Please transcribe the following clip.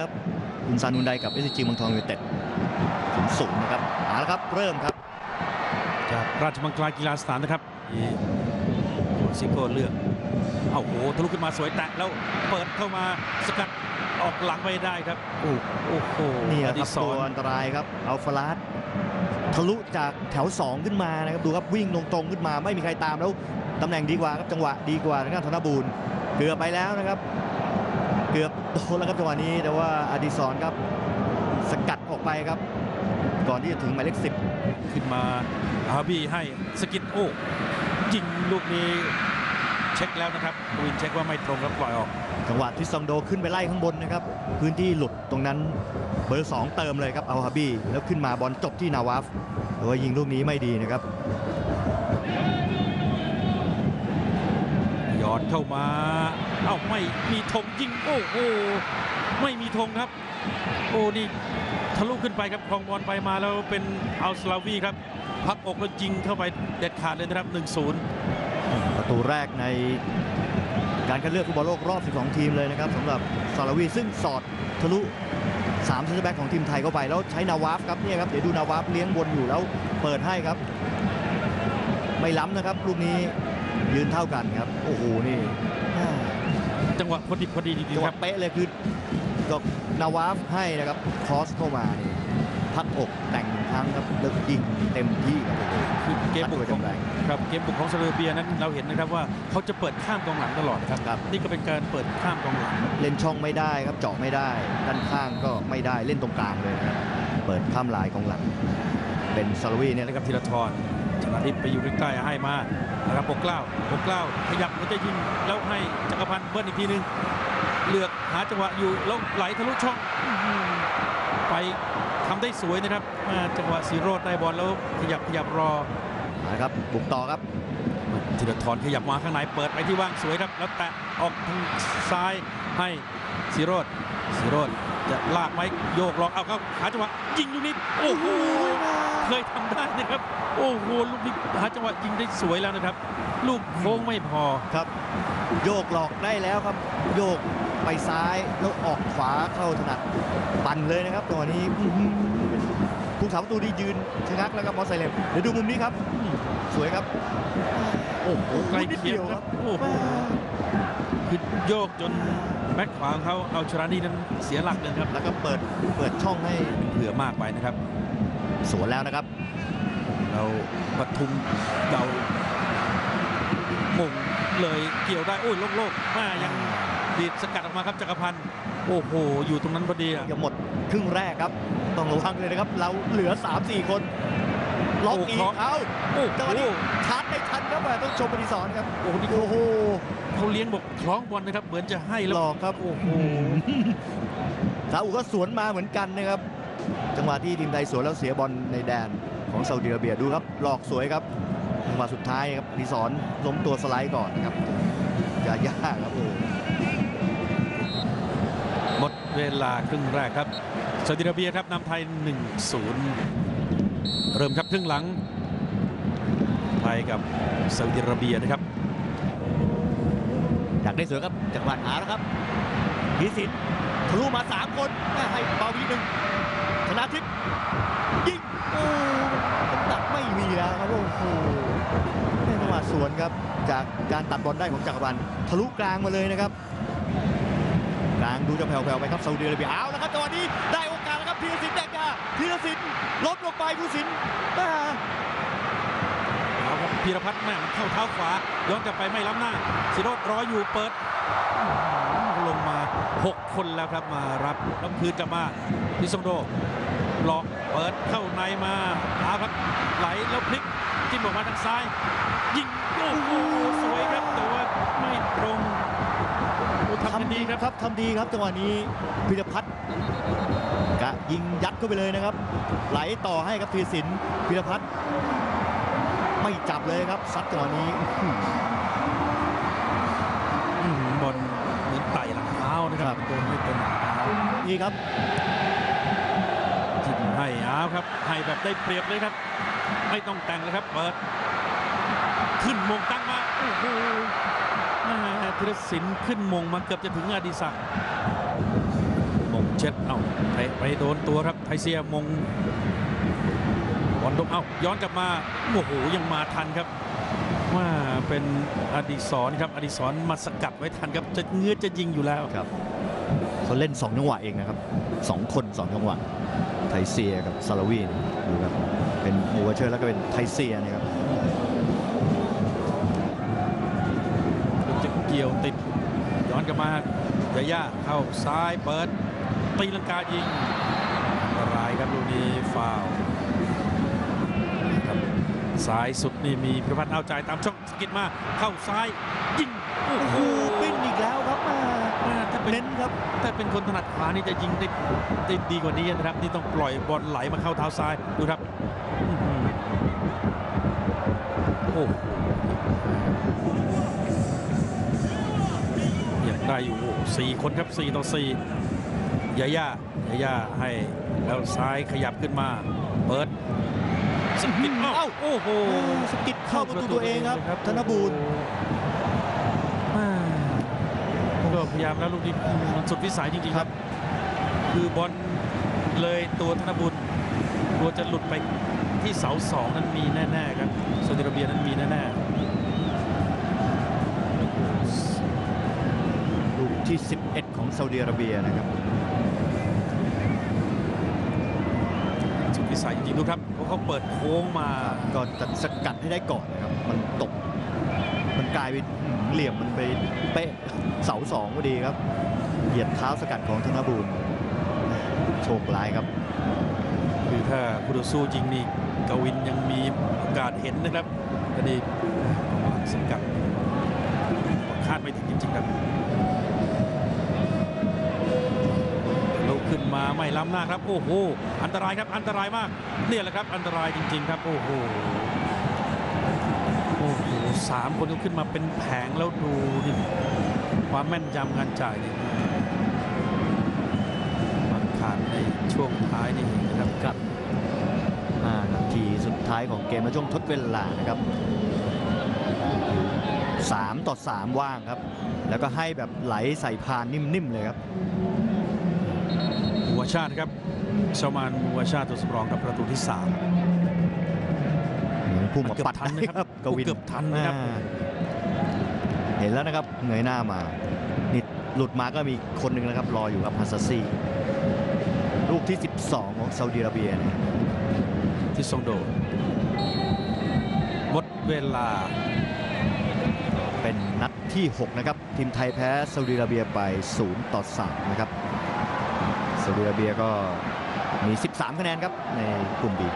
ครับคุณซานุนไดกับเอสจีเมืองทองยูไนเต็ดสูงสูงนะครับเอาละครับเริ่มครับจากราชมังคลากีฬาสถานนะครับที่โค้ชซิโก้เลือกเอาโหทะลุขึ้นมาสวยแตะแล้วเปิดเข้ามาสกัดออกหลังไปได้ครับโอ้โอ้โหนี่แหอละคดิรับศตัวรอันตรายครับอัลฟาลัสทะลุจากแถว 2 ขึ้นมานะครับดูครับวิ่งตรงๆขึ้นมาไม่มีใครตามแล้วตำแหน่งดีกว่าครับจังหวะดีกว่าทางด้านธนบูรณ์เกือบไปแล้วนะครับ เกือบโดนแล้วครับจังหวะนี้แต่ว่าอดิศรครับ สกัดออกไปครับ ก่อนที่จะถึงหมายเลขสิบขึ้นมาอาบี้ให้สกิดโอ้ยิงลูกนี้เช็คแล้วนะครับวินเช็คว่าไม่ตรงแล้วปล่อยออกจังหวะที่ซองโดขึ้นไปไล่ข้างบนนะครับ พื้นที่หลุดตรงนั้นเบอร์2เติมเลยครับเอาฮาบี้แล้วขึ้นมาบอลจบที่นาวาฟแต่ว่ายิงลูกนี้ไม่ดีนะครับหยอดเข้ามา เอ้าไม่มีธงยิงโอ้โหไม่มีธงครับ โอ้นี่ทะลุขึ้นไปครับครองบอลไปมาแล้วเป็นอัลสลาวีครับ พักอกแล้วยิงเข้าไปเด็ดขาดเลยนะครับ 1-0 ประตูแรกในการคัดเลือกฟุตบอลโลกรอบ 12 ทีมเลยนะครับสำหรับซาลาวีซึ่งสอดทะลุ3เซนเตอร์แบ็กของทีมไทยเข้าไป แล้วใช้นาวาฟครับเนี่ยครับเดี๋ยวดูนาวาฟเลี้ยงบนอยู่แล้วเปิดให้ครับ ไม่ล้ำนะครับลูกนี้ยืนเท่ากันครับ โอ้โหนี่ จังหวะพอดีพอดีจริจังงหๆควะรับ เป๊ะเลยคือก็นาวาฟให้นะครับครอสเข้ามานี่พักอกแต่งหนึ่งครั้งครับแล้วยิงเต็มที่ครับโอ้โห คือเกมบุกตัดของตัวจำแรงครับเกมบุกของซาอุดิอาระเบียนั้นเราเห็นนะครับว่าเขาจะเปิดข้ามกองหลังตลอดนะครับ ครับ นี่ก็เป็นการเปิดข้ามกองหลัง เล่นช่องไม่ได้ครับเจาะไม่ได้ ด้านข้างก็ไม่ได้เล่นตรงกลางเลยนะครับเปิดข้ามลายของหลัง เป็นซาลาวีเนี่ยนี่นะนะครับธีรทรช นะทิพย์ไปอยู่ใกล้ๆให้มานะครับปกเกล้าปกเกล้าขยับแล้วจะยิงแล้วให้จักรพันธ์เบิ้ลอีกทีหนึงเลือกหาจังหวะอยู่แล้วไหลทะลุช่องอื้อหือไปทำได้สวยนะครับอ่าจังหวะสีโรดได้บอลแล้วขยับขยับรอนะครับบุกต่อครับธีรทรขยับมาข้างในเปิดไปที่ว่างสวยครับแล้วแตะออกทางซ้ายให้สีโรดสีโรดจะลากไหมโยกลองเอาก็หาจังหวะยิงลูกนี้โอ้โห เคยทำได้นะครับ โอ้โหลูกนี้หาจังหวะยิงได้สวยแล้วนะครับ ลูกโค้งไม่พอครับ โยกหลอกได้แล้วครับ โยกไปซ้ายแล้วออกขวาเข้าถนัดปั่นเลยนะครับตัวนี้อื้อหือผู้สาประตูดียืนชะงักแล้วครับมอสไซเลมเดี๋ยวดูมุมนี้ครับอืมสวยครับ โอ้โหใกล้นิดเคียเดีงยวคครัรับบโอ้โห คือโยกจนแบ็คขวาของเขาเอาชรานี่นั้นเสียหลักเลยนะครับแล้วก็เปิดเปิดช่องให้เผื่อมากไปนะครับ สวนแล้วนะครับ เราปทุมเรามงเลยเกี่ยวได้โอ้ยโล่งๆมายังดีดสกัดออกมาครับจักรพันธ์โอ้โห อยู่ตรงนั้นพอดีอะจะหมดครึ่งแรกครับ ต้องระวังเลยนะครับ เราเหลือ 3-4 คน ล็อกอีกเอาโอ้จังหโหวะนี้ชาร์จไม่ทันครับแต่ต้องชมบริสอนครับโอ้โหนี่โอ้โหเขาเลี้ยงบอกคล้องบอลนะครับ เหมือนจะให้แล้วหลอกครับโอ้โหซาอุก็สวนมาเหมือนกันนะครับ จังหวะที่ทีมไทยสวนแล้วเสียบอลในแดนของซาอุดิอาระเบียดูครับ หลอกสวยครับจังหวะสุดท้ายครับอดิศรล้มตัวสไลด์ก่อนนะครับจะยากครับโอ้หมดเวลาครึ่งแรกครับซาอุดิอาระเบียครับนำไทย 1-0 เริ่มครับครึ่งหลัง ไทยกับซาอุดิอาระเบียนะครับอยากได้สวยครับจังหวะหาแล้วครับพิสิทธิ์ทะลุมาสามคนให้เบาวีหนึ่งธนาทิพย์ยิงโอ้น้ำหนักไม่มีแล้วครับโอ้โหแม่จังหวะสวนครับจากการตัดบอลได้ของจักรพันทะลุกลางมาเลยนะครับกลางดูจะแผ่วๆไปครับซาอุดิอาระเบียเอาแล้วครับจังหวะนี้ได้โอกาสแล้วครับพีรสินแดกยาพีรสิน ล้มลงไปผู้สินแม่เอาครับพีรพัฒน์แม่มันเข้าเท้าขวา ย้อนกลับไปไม่ล้ำหน้าสิโรดรออยู่เปิด ลงมา 6 คนแล้วครับมารับล้วคืนกลับมาดิซงโดหลอกเปิดเข้าในมาอาครับไหลแล้วพลิกจิ้มออกมาทางซ้าย ยิงโอ้โห ทำด้ดีครับครับทำดีครับจังหวะนี้พิรพัฒน์กะยิงยัดเข้าไปเลยนะครับ ไหลต่อให้ครับธีรศิลป์พิรพัฒน์ไม่จับเลยครับซัดจังหวะนี้บอลเหมือนไต่หลังเท้านะครับโดนไม่เป็นหลังเท้านี่ครับจิ้มให้เอาครับให้แบบได้เปรียบเลยครับ ไม่ต้องแต่งเลยครับ เปิด ขึ้นมงตั้งมาโอ้โห ธีรศิลป์ขึ้นมงมาเกือบจะถึงอดิศักดิ์มงเช็ดเอ้าไปไปโดนตัวครับไทเซียมงบอลดมเอ้าย้อนกลับมาโอ้โหยังมาทันครับว่าเป็นอดิศรครับอดิศรมาสกัดไว้ทันครับจะเงื้อจะยิงอยู่แล้วครับเขาเล่น2จังหวะเองนะครับ2คน2จังหวะไทเซียกับซาลาวีนดูครับเป็นมูเชอร์แล้วก็เป็นไทเซียนะครับ เกี่ยวติด ย้อนกลับมายาย่าเข้าซ้ายเปิดตีลังกายิงอันตรายครับลูกนี้ฟาวล์ครับซ้ายสุดนี่มีพิพัฒน์เอาใจตามช่องสกิดมาเข้าซ้ายยิงโอ้โหปิ้นอีกแล้วครับมาม่ถ้าเป็นเน้นครับถ้าเป็นคนถนัดขวานี่จะยิงได้ได้ดีกว่านี้นะครับนี่ต้องปล่อยบอลไหลมาเข้าเท้าซ้ายดูครับ อยู่โอ้โหสี่คนครับสี่ต่อสี่ยาย่ายาย่าให้แล้วซ้ายขยับขึ้นมา เปิดสกิดเอ้าเอ้าโอ้โหโอ้สกิดเข้าประตูตัวเองครับ ธนบูรณ์อ่าก็พยายามแล้วลูกนี้มันสุดวิสัยจริงๆครับ คือบอลเลยตัวธนบุญกลัวจะหลุดไปที่เสาสองนั้นมีแน่ๆครับซาอุดิอาระเบียนั้นมีแน่ลูก ที่ 11 ของซาอุดิอาระเบียนะครับๆสุดวิสัยจริงๆดูครับเพราะเขาเปิดโค้งมาก็จะสกัดให้ได้ก่อนนะครับ มันตก มันกลายเป็นหืมเหลี่ยมมันไปเป๊ะเสาสองพอดีครับ เหยียดเท้าสกัดของธนบูรณ์โชคร้ายครับ คือถ้าคูดูสู้ยิงนี่กวินยังมีโอกาสเห็นนะครับแต่นี่ของหลังสกัดคาดไม่ถึงจริงๆครับ นมาไม่ล้ำหน้าครับโอ้โหอันตรายครับอันตรายมากเนี่ยแหละครับ อันตรายจริง ๆ ครับโอ้โหโอ้โหสามคนก็ขึ้นมาเป็นแผงแล้วดูนี่ความแม่นยำงานจ่ายนี่มันขาดในช่วงท้ายนี่นะครับครับ5นาทีสุดท้ายของเกมและช่วงทดเวลานะครับ 3 ต่อ 3 ว่างครับ แล้วก็ให้แบบไหลใส่พานนิ่ม ๆ เลยครับ วชาติครับชามานหัวชาติตัวสำรองกับประตูที่3เหมือนพุ่งมาเกือบปัดทันนะครับกวินเกือบทันนะครับอ่าเห็นแล้วนะครับเงยหน้ามานี่หลุดมาก็มีคนหนึ่งนะครับ รออยู่ครับฮัสซัสซีลูกที่ 12 ของซาอุดิอาระเบียนะครับที่ซองโดหมดเวลา เป็นนัดที่ 6 นะครับ ทีมไทยแพ้ซาอุดิอาระเบียไป 0 ต่อ 3 นะครับ ซาอุดิอาระเบียก็มี 13 คะแนนครับในกลุ่มบี